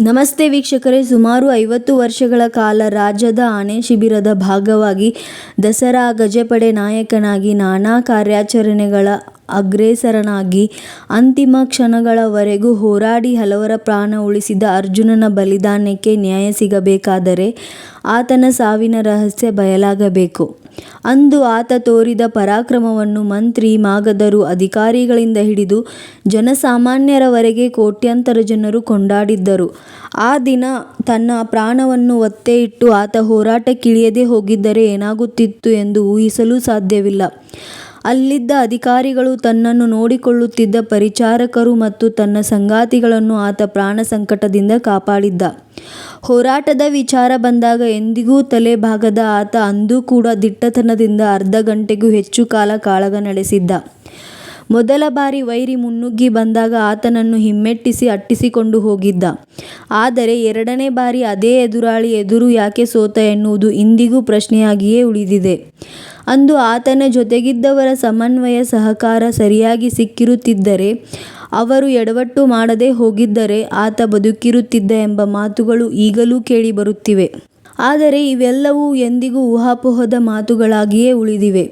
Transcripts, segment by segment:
ನಮಸ್ತೆ ವೀಕ್ಷಕರೇ. ಸುಮಾರು ಐವತ್ತು ವರ್ಷಗಳ ಕಾಲ ರಾಜ್ಯದ ಆನೆ ಶಿಬಿರದ ಭಾಗವಾಗಿ ದಸರಾ ಗಜಪಡೆ ನಾಯಕನಾಗಿ ನಾನಾ ಕಾರ್ಯಾಚರಣೆಗಳ ಅಗ್ರೇಸರನಾಗಿ ಅಂತಿಮ ಕ್ಷಣಗಳವರೆಗೂ ಹೋರಾಡಿ ಹಲವರ ಪ್ರಾಣ ಉಳಿಸಿದ ಅರ್ಜುನನ ಬಲಿದಾನಕ್ಕೆ ನ್ಯಾಯ ಸಿಗಬೇಕಾದರೆ ಆತನ ಸಾವಿನ ರಹಸ್ಯ ಬಯಲಾಗಬೇಕು. ಅಂದು ಆತ ತೋರಿದ ಪರಾಕ್ರಮವನ್ನು ಮಂತ್ರಿ, ಮಾಗದರು ಅಧಿಕಾರಿಗಳಿಂದ ಹಿಡಿದು ಜನಸಾಮಾನ್ಯರವರೆಗೆ ಕೋಟ್ಯಂತರ ಜನರು ಕೊಂಡಾಡಿದ್ದರು. ಆ ದಿನ ತನ್ನ ಪ್ರಾಣವನ್ನು ಒತ್ತೆ ಇಟ್ಟು ಆತ ಹೋರಾಟಕ್ಕಿಳಿಯದೆ ಹೋಗಿದ್ದರೆ ಏನಾಗುತ್ತಿತ್ತು ಎಂದು ಊಹಿಸಲು ಸಾಧ್ಯವಿಲ್ಲ. ಅಲ್ಲಿದ್ದ ಅಧಿಕಾರಿಗಳು, ತನ್ನನ್ನು ನೋಡಿಕೊಳ್ಳುತ್ತಿದ್ದ ಪರಿಚಾರಕರು ಮತ್ತು ತನ್ನ ಸಂಗಾತಿಗಳನ್ನು ಆತ ಪ್ರಾಣ ಸಂಕಟದಿಂದ ಕಾಪಾಡಿದ್ದ. ಹೋರಾಟದ ವಿಚಾರ ಬಂದಾಗ ಎಂದಿಗೂ ತಲೆ ಬಾಗದ ಆತ ಅಂದು ಕೂಡ ದಿಟ್ಟತನದಿಂದ ಅರ್ಧ ಗಂಟೆಗೂ ಹೆಚ್ಚು ಕಾಲ ಕಾಳಗ ನಡೆಸಿದ್ದ. ಮೊದಲ ಬಾರಿ ವೈರಿ ಮುನ್ನುಗ್ಗಿ ಬಂದಾಗ ಆತನನ್ನು ಹಿಮ್ಮೆಟ್ಟಿಸಿ ಅಟ್ಟಿಸಿಕೊಂಡು ಹೋಗಿದ್ದ. ಆದರೆ ಎರಡನೇ ಬಾರಿ ಅದೇ ಎದುರಾಳಿ ಎದುರು ಯಾಕೆ ಸೋತ ಎನ್ನುವುದು ಇಂದಿಗೂ ಪ್ರಶ್ನೆಯಾಗಿಯೇ ಉಳಿದಿದೆ. ಅಂದು ಆತನ ಜೊತೆಗಿದ್ದವರ ಸಮನ್ವಯ, ಸಹಕಾರ ಸರಿಯಾಗಿ ಸಿಕ್ಕಿರುತ್ತಿದ್ದರೆ, ಅವರು ಎಡವಟ್ಟು ಮಾಡದೆ ಹೋಗಿದ್ದರೆ ಆತ ಬದುಕಿರುತ್ತಿದ್ದ ಎಂಬ ಮಾತುಗಳು ಈಗಲೂ ಕೇಳಿಬರುತ್ತಿವೆ. ಆದರೆ ಇವೆಲ್ಲವೂ ಎಂದಿಗೂ ಊಹಾಪೋಹದ ಮಾತುಗಳಾಗಿಯೇ ಉಳಿದಿವೆ.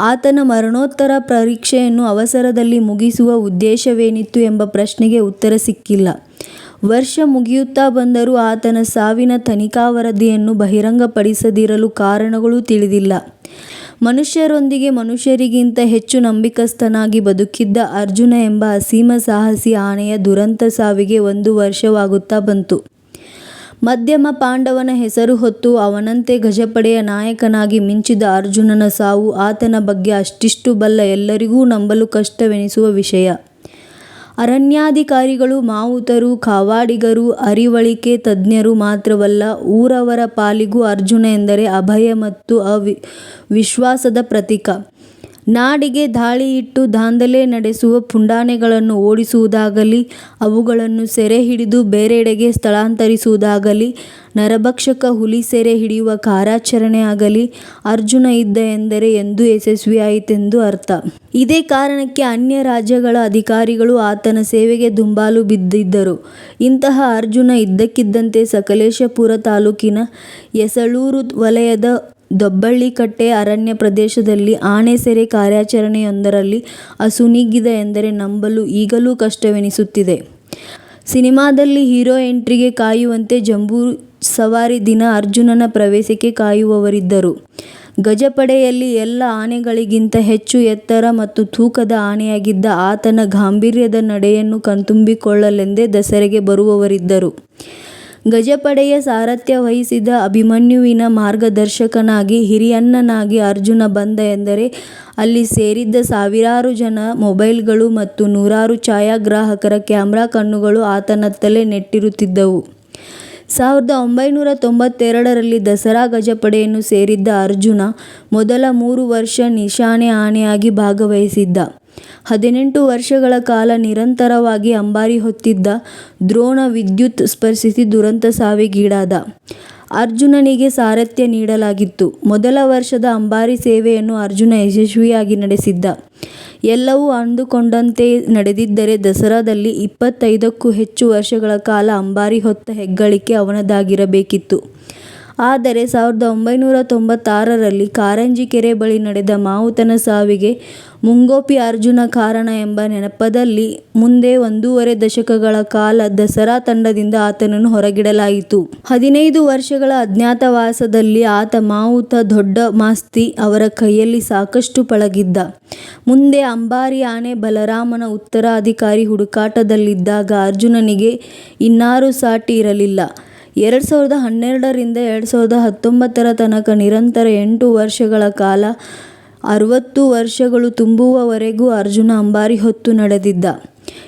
ಆತನ ಮರಣೋತ್ತರ ಪರೀಕ್ಷೆಯನ್ನು ಅವಸರದಲ್ಲಿ ಮುಗಿಸುವ ಉದ್ದೇಶವೇನಿತ್ತು ಎಂಬ ಪ್ರಶ್ನೆಗೆ ಉತ್ತರ ಸಿಕ್ಕಿಲ್ಲ. ವರ್ಷ ಮುಗಿಯುತ್ತಾ ಬಂದರೂ ಆತನ ಸಾವಿನ ತನಿಖಾ ವರದಿಯನ್ನು ಬಹಿರಂಗಪಡಿಸದಿರಲು ಕಾರಣಗಳು ತಿಳಿದಿಲ್ಲ. ಮನುಷ್ಯರೊಂದಿಗೆ ಮನುಷ್ಯರಿಗಿಂತ ಹೆಚ್ಚು ನಂಬಿಕಸ್ಥನಾಗಿ ಬದುಕಿದ್ದ ಅರ್ಜುನ ಎಂಬ ಅಸೀಮ ಸಾಹಸಿ ಆನೆಯ ದುರಂತ ಸಾವಿಗೆ ಒಂದು ವರ್ಷವಾಗುತ್ತಾ ಬಂತು. ಮಧ್ಯಮ ಪಾಂಡವನ ಹೆಸರು ಹೊತ್ತು ಅವನಂತೆ ಗಜಪಡೆಯ ನಾಯಕನಾಗಿ ಮಿಂಚಿದ ಅರ್ಜುನನ ಸಾವು ಆತನ ಬಗ್ಗೆ ಅಷ್ಟಿಷ್ಟು ಬಲ್ಲ ಎಲ್ಲರಿಗೂ ನಂಬಲು ಕಷ್ಟವೆನಿಸುವ ವಿಷಯ. ಅರಣ್ಯಾಧಿಕಾರಿಗಳು, ಮಾವುತರು, ಕಾವಾಡಿಗರು, ಅರಿವಳಿಕೆ ತಜ್ಞರು ಮಾತ್ರವಲ್ಲ ಊರವರ ಪಾಲಿಗೂ ಅರ್ಜುನ ಎಂದರೆ ಅಭಯ ಮತ್ತು ವಿಶ್ವಾಸದ ಪ್ರತೀಕ. ನಾಡಿಗೆ ಧಾಳಿಯಿಟ್ಟು ದಾಂಧಲೆ ನಡೆಸುವ ಪುಂಡಾನೆಗಳನ್ನು ಓಡಿಸುವುದಾಗಲಿ, ಅವುಗಳನ್ನು ಸೆರೆ ಹಿಡಿದು ಬೇರೆಡೆಗೆ ಸ್ಥಳಾಂತರಿಸುವುದಾಗಲಿ, ನರಭಕ್ಷಕ ಹುಲಿ ಸೆರೆ ಹಿಡಿಯುವ ಕಾರ್ಯಾಚರಣೆಯಾಗಲಿ ಅರ್ಜುನ ಇದ್ದ ಎಂದರೆ ಎಂದು ಯಶಸ್ವಿಯಾಯಿತೆಂದು ಅರ್ಥ. ಇದೇ ಕಾರಣಕ್ಕೆ ಅನ್ಯ ರಾಜ್ಯಗಳ ಅಧಿಕಾರಿಗಳು ಆತನ ಸೇವೆಗೆ ದುಂಬಾಲು ಬಿದ್ದಿದ್ದರು. ಇಂತಹ ಅರ್ಜುನ ಇದ್ದಕ್ಕಿದ್ದಂತೆ ಸಕಲೇಶಪುರ ತಾಲೂಕಿನ ಯಸಳೂರು ವಲಯದ ದೊಬ್ಬಳ್ಳಿಕಟ್ಟೆ ಅರಣ್ಯ ಪ್ರದೇಶದಲ್ಲಿ ಆನೆ ಸೆರೆ ಕಾರ್ಯಾಚರಣೆಯೊಂದರಲ್ಲಿ ಅಸುನೀಗಿದ ಎಂದರೆ ನಂಬಲು ಈಗಲೂ ಕಷ್ಟವೆನಿಸುತ್ತಿದೆ. ಸಿನಿಮಾದಲ್ಲಿ ಹೀರೋ ಎಂಟ್ರಿಗೆ ಕಾಯುವಂತೆ ಜಂಬೂ ಸವಾರಿ ದಿನ ಅರ್ಜುನನ ಪ್ರವೇಶಕ್ಕೆ ಕಾಯುವವರಿದ್ದರು. ಗಜಪಡೆಯಲ್ಲಿ ಎಲ್ಲ ಆನೆಗಳಿಗಿಂತ ಹೆಚ್ಚು ಎತ್ತರ ಮತ್ತು ತೂಕದ ಆನೆಯಾಗಿದ್ದ ಆತನ ಗಾಂಭೀರ್ಯದ ನಡೆಯನ್ನು ಕಣ್ತುಂಬಿಕೊಳ್ಳಲೆಂದೇ ದಸರೆಗೆ ಬರುವವರಿದ್ದರು. ಗಜಪಡೆಯ ಸಾರಥ್ಯ ವಹಿಸಿದ ಅಭಿಮನ್ಯುವಿನ ಮಾರ್ಗದರ್ಶಕನಾಗಿ, ಹಿರಿಯಣ್ಣನಾಗಿ ಅರ್ಜುನ ಬಂದ ಎಂದರೆ ಅಲ್ಲಿ ಸೇರಿದ್ದ ಸಾವಿರಾರು ಜನ ಮೊಬೈಲ್ಗಳು ಮತ್ತು ನೂರಾರು ಛಾಯಾಗ್ರಾಹಕರ ಕ್ಯಾಮೆರಾ ಕಣ್ಣುಗಳು ಆತನತ್ತಲೇ ನೆಟ್ಟಿರುತ್ತಿದ್ದವು. ಸಾವಿರದ ಒಂಬೈನೂರ ತೊಂಬತ್ತೆರಡರಲ್ಲಿ ದಸರಾ ಗಜಪಡೆಯನ್ನು ಸೇರಿದ್ದ ಅರ್ಜುನ ಮೊದಲ ಮೂರು ವರ್ಷ ನಿಶಾನೆ ಆನೆಯಾಗಿ ಭಾಗವಹಿಸಿದ್ದ. ಹದಿನೆಂಟು ವರ್ಷಗಳ ಕಾಲ ನಿರಂತರವಾಗಿ ಅಂಬಾರಿ ಹೊತ್ತಿದ್ದ. ದ್ರೋಣ ವಿದ್ಯುತ್ ಸ್ಪರ್ಶಿಸಿ ದುರಂತ ಸಾವಿಗೀಡಾದ. ಅರ್ಜುನನಿಗೆ ಸಾರಥ್ಯ ನೀಡಲಾಗಿತ್ತು. ಮೊದಲ ವರ್ಷದ ಅಂಬಾರಿ ಸೇವೆಯನ್ನು ಅರ್ಜುನ ಯಶಸ್ವಿಯಾಗಿ ನಡೆಸಿದ್ದ. ಎಲ್ಲವೂ ಅಂದುಕೊಂಡಂತೆ ನಡೆದಿದ್ದರೆ ದಸರಾದಲ್ಲಿ ಇಪ್ಪತ್ತೈದಕ್ಕೂ ಹೆಚ್ಚು ವರ್ಷಗಳ ಕಾಲ ಅಂಬಾರಿ ಹೊತ್ತ ಹೆಗ್ಗಳಿಕೆ ಅವನದಾಗಿರಬೇಕಿತ್ತು. ಆದರೆ ಸಾವಿರದ ಒಂಬೈನೂರ ತೊಂಬತ್ತಾರರಲ್ಲಿ ಕಾರಂಜಿ ಕೆರೆ ಬಳಿ ನಡೆದ ಮಾವುತನ ಸಾವಿಗೆ ಮುಂಗೋಪಿ ಅರ್ಜುನ ಕಾರಣ ಎಂಬ ನೆನಪದಲ್ಲಿ ಮುಂದೆ ಒಂದೂವರೆ ದಶಕಗಳ ಕಾಲ ದಸರಾ ತಂಡದಿಂದ ಆತನನ್ನು ಹೊರಗಿಡಲಾಯಿತು. ಹದಿನೈದು ವರ್ಷಗಳ ಅಜ್ಞಾತವಾಸದಲ್ಲಿ ಆತ ಮಾವುತ ದೊಡ್ಡ ಮಾಸ್ತಿ ಅವರ ಕೈಯಲ್ಲಿ ಸಾಕಷ್ಟು ಪಳಗಿದ್ದ. ಮುಂದೆ ಅಂಬಾರಿ ಆನೆ ಬಲರಾಮನ ಉತ್ತರಾಧಿಕಾರಿ ಹುಡುಕಾಟದಲ್ಲಿದ್ದಾಗ ಅರ್ಜುನನಿಗೆ ಇನ್ನಾರು ಸಾಟಿ ಇರಲಿಲ್ಲ. ಎರಡು ಸಾವಿರದ ಹನ್ನೆರಡರಿಂದ ಎರಡು ಸಾವಿರದ ಹತ್ತೊಂಬತ್ತರ ತನಕ ನಿರಂತರ ಎಂಟು ವರ್ಷಗಳ ಕಾಲ, ಅರವತ್ತು ವರ್ಷಗಳು ತುಂಬುವವರೆಗೂ ಅರ್ಜುನ ಅಂಬಾರಿ ಹೊತ್ತು ನಡೆದಿದ್ದ.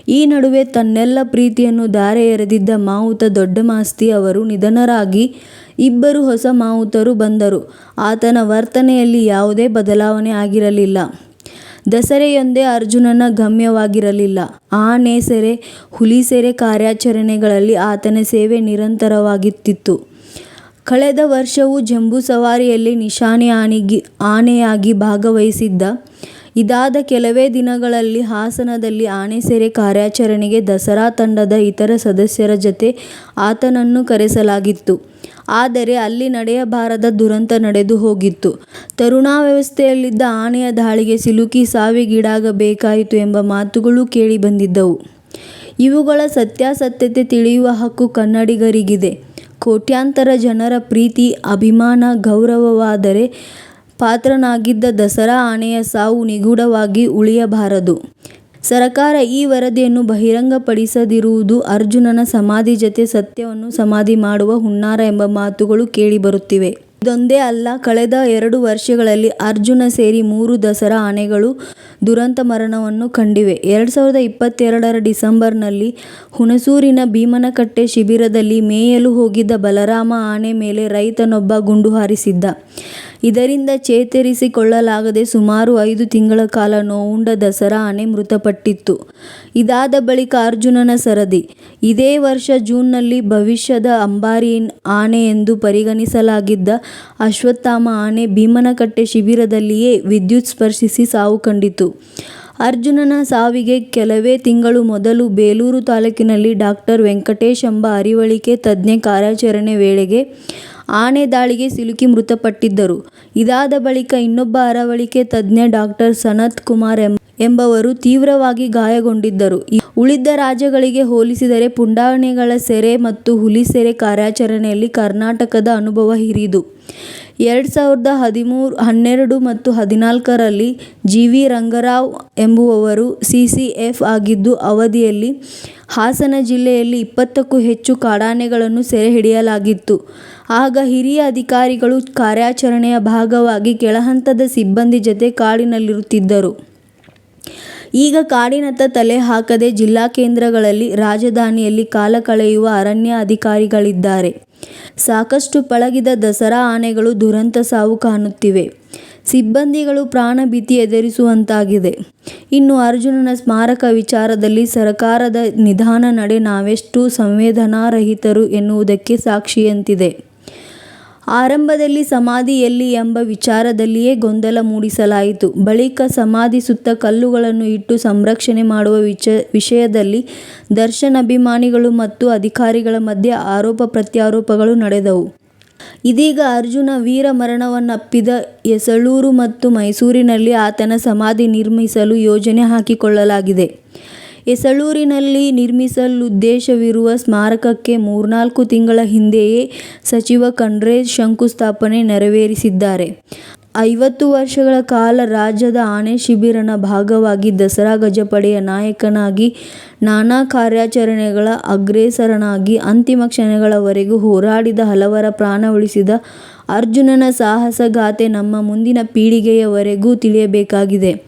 ಈ ನಡುವೆ ತನ್ನೆಲ್ಲ ಪ್ರೀತಿಯನ್ನು ಧಾರೆ ಎರೆದಿದ್ದ ಮಾವುತ ದೊಡ್ಡಮಾಸ್ತಿ ಅವರು ನಿಧನರಾಗಿ ಇಬ್ಬರು ಹೊಸ ಮಾವುತರು ಬಂದರು. ಆತನ ವರ್ತನೆಯಲ್ಲಿ ಯಾವುದೇ ಬದಲಾವಣೆ ಆಗಿರಲಿಲ್ಲ. ದಸರೆಯೊಂದೇ ಅರ್ಜುನನ ಗಮ್ಯವಾಗಿರಲಿಲ್ಲ. ಆನೆ ಸೆರೆ, ಹುಲಿ ಸೆರೆ ಕಾರ್ಯಾಚರಣೆಗಳಲ್ಲಿ ಆತನ ಸೇವೆ ನಿರಂತರವಾಗಿತ್ತಿತ್ತು. ಕಳೆದ ವರ್ಷವೂ ಜಂಬೂ ಸವಾರಿಯಲ್ಲಿ ನಿಶಾನೆ ಆನೆಯಾಗಿ ಭಾಗವಹಿಸಿದ್ದ. ಇದಾದ ಕೆಲವೇ ದಿನಗಳಲ್ಲಿ ಹಾಸನದಲ್ಲಿ ಆನೆಸೆರೆ ಕಾರ್ಯಾಚರಣೆಗೆ ದಸರಾ ತಂಡದ ಇತರ ಸದಸ್ಯರ ಜತೆ ಆತನನ್ನು ಕರೆಸಲಾಗಿತ್ತು. ಆದರೆ ಅಲ್ಲಿ ನಡೆಯಬಾರದ ದುರಂತ ನಡೆದು ಹೋಗಿತ್ತು. ತರುಣಾವಸ್ಥೆಯಲ್ಲಿದ್ದ ಆನೆಯ ದಾಳಿಗೆ ಸಿಲುಕಿ ಸಾವಿಗೀಡಾಗಬೇಕಾಯಿತು ಎಂಬ ಮಾತುಗಳೂ ಕೇಳಿ ಬಂದಿದ್ದವು. ಇವುಗಳ ಸತ್ಯಾಸತ್ಯತೆ ತಿಳಿಯುವ ಹಕ್ಕು ಕನ್ನಡಿಗರಿಗಿದೆ. ಕೋಟ್ಯಾಂತರ ಜನರ ಪ್ರೀತಿ, ಅಭಿಮಾನ, ಗೌರವವಾದರ ಪಾತ್ರನಾಗಿದ್ದ ದಸರಾ ಆನೆಯ ಸಾವು ನಿಗೂಢವಾಗಿ ಉಳಿಯಬಾರದು. ಸರಕಾರ ಈ ವರದಿಯನ್ನು ಬಹಿರಂಗಪಡಿಸದಿರುವುದು ಅರ್ಜುನನ ಸಮಾಧಿ ಜತೆ ಸತ್ಯವನ್ನು ಸಮಾಧಿ ಮಾಡುವ ಹುನ್ನಾರ ಎಂಬ ಮಾತುಗಳು ಕೇಳಿಬರುತ್ತಿವೆ. ಇದೊಂದೇ ಅಲ್ಲ, ಕಳೆದ ಎರಡು ವರ್ಷಗಳಲ್ಲಿ ಅರ್ಜುನ ಸೇರಿ ಮೂರು ದಸರಾ ಆನೆಗಳು ದುರಂತ ಮರಣವನ್ನು ಕಂಡಿವೆ. ಎರಡು ಸಾವಿರದ ಇಪ್ಪತ್ತೆರಡರ ಡಿಸೆಂಬರ್ನಲ್ಲಿ ಹುಣಸೂರಿನ ಭೀಮನಕಟ್ಟೆ ಶಿಬಿರದಲ್ಲಿ ಮೇಯಲು ಹೋಗಿದ್ದ ಬಲರಾಮ ಆನೆ ಮೇಲೆ ರೈತನೊಬ್ಬ ಗುಂಡು ಹಾರಿಸಿದ್ದ. ಇದರಿಂದ ಚೇತರಿಸಿಕೊಳ್ಳಲಾಗದೆ ಸುಮಾರು ಐದು ತಿಂಗಳ ಕಾಲ ನೋವುಂಡ ದಸರಾ ಆನೆ ಮೃತಪಟ್ಟಿತ್ತು. ಇದಾದ ಬಳಿಕ ಅರ್ಜುನನ ಸರದಿ. ಇದೇ ವರ್ಷ ಜೂನ್ನಲ್ಲಿ ಭವಿಷ್ಯದ ಅಂಬಾರಿ ಆನೆ ಎಂದು ಪರಿಗಣಿಸಲಾಗಿದ್ದ ಅಶ್ವತ್ಥಾಮ ಆನೆ ಭೀಮನಕಟ್ಟೆ ಶಿಬಿರದಲ್ಲಿಯೇ ವಿದ್ಯುತ್ ಸ್ಪರ್ಶಿಸಿ ಸಾವು ಕಂಡಿತು. ಅರ್ಜುನನ ಸಾವಿಗೆ ಕೆಲವೇ ತಿಂಗಳು ಮೊದಲು ಬೇಲೂರು ತಾಲೂಕಿನಲ್ಲಿ ಡಾಕ್ಟರ್ ವೆಂಕಟೇಶ್ ಎಂಬ ಅರಿವಳಿಕೆ ತಜ್ಞ ಕಾರ್ಯಾಚರಣೆ ವೇಳೆಗೆ ಆನೆ ದಾಳಿಗೆ ಸಿಲುಕಿ ಮೃತಪಟ್ಟಿದ್ದರು. ಇದಾದ ಬಳಿಕ ಇನ್ನೊಬ್ಬ ಅರವಳಿಕೆ ತಜ್ಞ ಡಾಕ್ಟರ್ ಸನತ್ ಕುಮಾರ್ ಎಂಬವರು ತೀವ್ರವಾಗಿ ಗಾಯಗೊಂಡಿದ್ದರು. ಉಳಿದ ರಾಜ್ಯಗಳಿಗೆ ಹೋಲಿಸಿದರೆ ಪುಂಡಾನೆಗಳ ಸೆರೆ ಮತ್ತು ಹುಲಿ ಸೆರೆ ಕಾರ್ಯಾಚರಣೆಯಲ್ಲಿ ಕರ್ನಾಟಕದ ಅನುಭವ ಹಿರಿದು. ಎರಡು ಸಾವಿರದ ಹನ್ನೆರಡು ಮತ್ತು ಹದಿನಾಲ್ಕರಲ್ಲಿ ಜಿ. ವಿ. ರಂಗರಾವ್ ಎಂಬುವವರು ಸಿಸಿಎಫ್ ಆಗಿದ್ದು, ಅವಧಿಯಲ್ಲಿ ಹಾಸನ ಜಿಲ್ಲೆಯಲ್ಲಿ ಇಪ್ಪತ್ತಕ್ಕೂ ಹೆಚ್ಚು ಕಾಡಾನೆಗಳನ್ನು ಸೆರೆ ಹಿಡಿಯಲಾಗಿತ್ತು. ಆಗ ಹಿರಿಯ ಅಧಿಕಾರಿಗಳು ಕಾರ್ಯಾಚರಣೆಯ ಭಾಗವಾಗಿ ಕೆಳಹಂತದ ಸಿಬ್ಬಂದಿ ಜತೆ ಕಾಡಿನಲ್ಲಿರುತ್ತಿದ್ದರು. ಈಗ ಕಾಡಿನತ್ತ ತಲೆ ಹಾಕದೆ ಜಿಲ್ಲಾ ಕೇಂದ್ರಗಳಲ್ಲಿ, ರಾಜಧಾನಿಯಲ್ಲಿ ಕಾಲ ಕಳೆಯುವ ಅರಣ್ಯ ಅಧಿಕಾರಿಗಳಿದ್ದಾರೆ. ಸಾಕಷ್ಟು ಪಳಗಿದ ದಸರಾ ಆನೆಗಳು ದುರಂತ ಸಾವು ಕಾಣುತ್ತಿವೆ. ಸಿಬ್ಬಂದಿಗಳು ಪ್ರಾಣ ಭೀತಿ ಎದುರಿಸುವಂತಾಗಿದೆ. ಇನ್ನು ಅರ್ಜುನನ ಸ್ಮಾರಕ ವಿಚಾರದಲ್ಲಿ ಸರಕಾರದ ನಿಧಾನ ನಡೆ ನಾವೆಷ್ಟು ಸಂವೇದನಾರಹಿತರು ಎನ್ನುವುದಕ್ಕೆ ಸಾಕ್ಷಿಯಂತಿದೆ. ಆರಂಭದಲ್ಲಿ ಸಮಾಧಿ ಎಲ್ಲಿ ಎಂಬ ವಿಚಾರದಲ್ಲಿಯೇ ಗೊಂದಲ ಮೂಡಿಸಲಾಯಿತು. ಬಳಿಕ ಸಮಾಧಿ ಸುತ್ತ ಕಲ್ಲುಗಳನ್ನು ಇಟ್ಟು ಸಂರಕ್ಷಣೆ ಮಾಡುವ ವಿಷಯದಲ್ಲಿ ದರ್ಶನ್ ಅಭಿಮಾನಿಗಳು ಮತ್ತು ಅಧಿಕಾರಿಗಳ ಮಧ್ಯೆ ಆರೋಪ-ಪ್ರತ್ಯಾರೋಪಗಳು ನಡೆದವು. ಇದೀಗ ಅರ್ಜುನ ವೀರ ಮರಣವನ್ನಪ್ಪಿದ ಎಸಳೂರು ಮತ್ತು ಮೈಸೂರಿನಲ್ಲಿ ಆತನ ಸಮಾಧಿ ನಿರ್ಮಿಸಲು ಯೋಜನೆ ಹಾಕಿಕೊಳ್ಳಲಾಗಿದೆ. ಎಸಳೂರಿನಲ್ಲಿ ನಿರ್ಮಿಸಲುದ್ದೇಶವಿರುವ ಸ್ಮಾರಕಕ್ಕೆ ಮೂರ್ನಾಲ್ಕು ತಿಂಗಳ ಹಿಂದೆಯೇ ಸಚಿವ ಖಂಡ್ರೆ ಶಂಕುಸ್ಥಾಪನೆ ನೆರವೇರಿಸಿದ್ದಾರೆ. ಐವತ್ತು ವರ್ಷಗಳ ಕಾಲ ರಾಜ್ಯದ ಆನೆ ಶಿಬಿರನ ಭಾಗವಾಗಿ ದಸರಾ ಗಜಪಡೆಯ ನಾಯಕನಾಗಿ, ನಾನಾ ಕಾರ್ಯಾಚರಣೆಗಳ ಅಗ್ರೇಸರನಾಗಿ ಅಂತಿಮ ಕ್ಷಣಗಳವರೆಗೂ ಹೋರಾಡಿದ ಹಲವರ ಪ್ರಾಣ ಉಳಿಸಿದ ಅರ್ಜುನನ ಸಾಹಸ ಗಾಥೆ ನಮ್ಮ ಮುಂದಿನ ಪೀಳಿಗೆಯವರೆಗೂ ತಿಳಿಯಬೇಕಾಗಿದೆ.